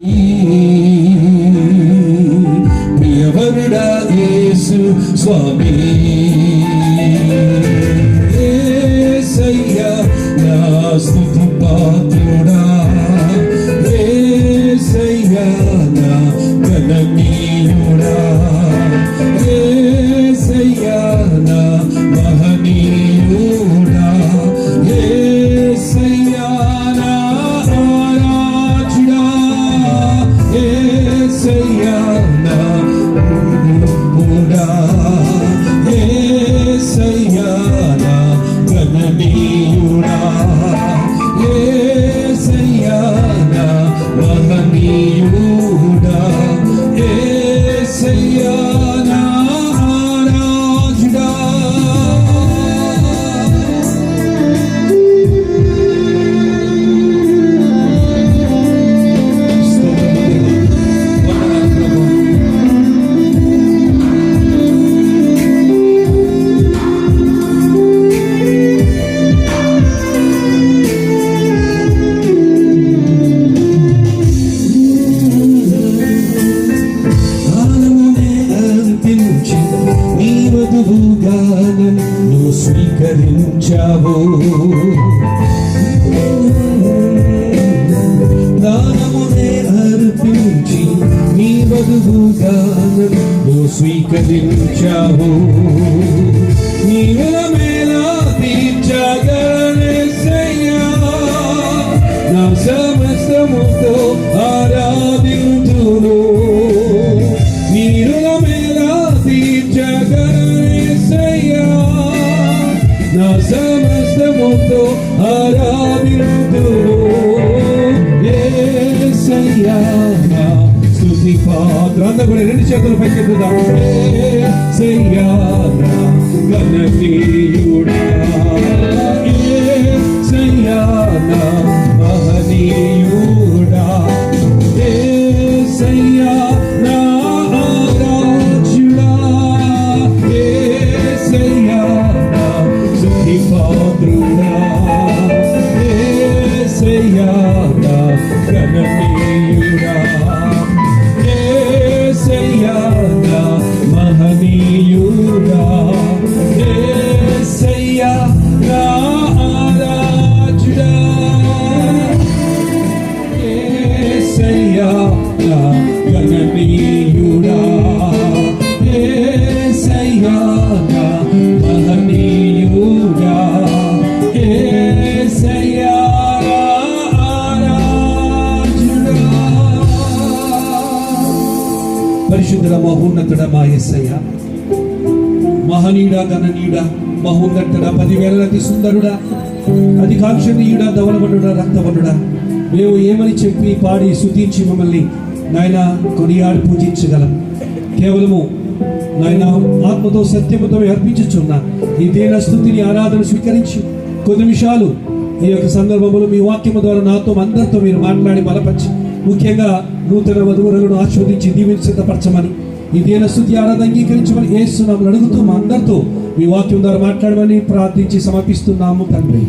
Priya Varada Yesu Swami నన్ను స్వీకరించావు. దానమునే అర్పించి నీ వధువుగా నన్ను స్వీకరించావు. నా సమస్తముతో ఆరాధింతును ఏసయ్యా నా స్తుతి పాత్ర. అంతా కూడా రెండు చేతులు పైకెత్తుదాం ఏసయ్యా నా గణనీయుడా పరిశుద్ధుల మహోన్నతుడ మా ఎస్సయ్య మహనీయుడ గణనీయుడ మహోన్నతుడ పదివేలకి సుందరుడా అధికాక్షణీయుడ ధవలవనుడ రక్తవనుడ మేము ఏమని చెప్పి పాడి శుద్ధించి మమ్మల్ని నాయన కొనియాడి పూజించగలం. కేవలము నాయన ఆత్మతో సత్యముతో అర్పించుచున్న ఈ దేన స్థుతిని ఆరాధన స్వీకరించి కొద్ది నిమిషాలు ఈ యొక్క సందర్భంలో మీ వాక్యము ద్వారా నాతో అందరితో మీరు మాట్లాడి బలపరిచి ముఖ్యంగా నూతన వధువరులను ఆస్వాదించి దీవిని సిద్ధపరచమని ఈ దేన స్థుతి ఆరాధ అంగీకరించమని ఏస్తున్నాము అడుగుతూ మా అందరితో మీ వాక్యం ద్వారా మాట్లాడమని ప్రార్థించి సమర్పిస్తున్నాము తండ్రి.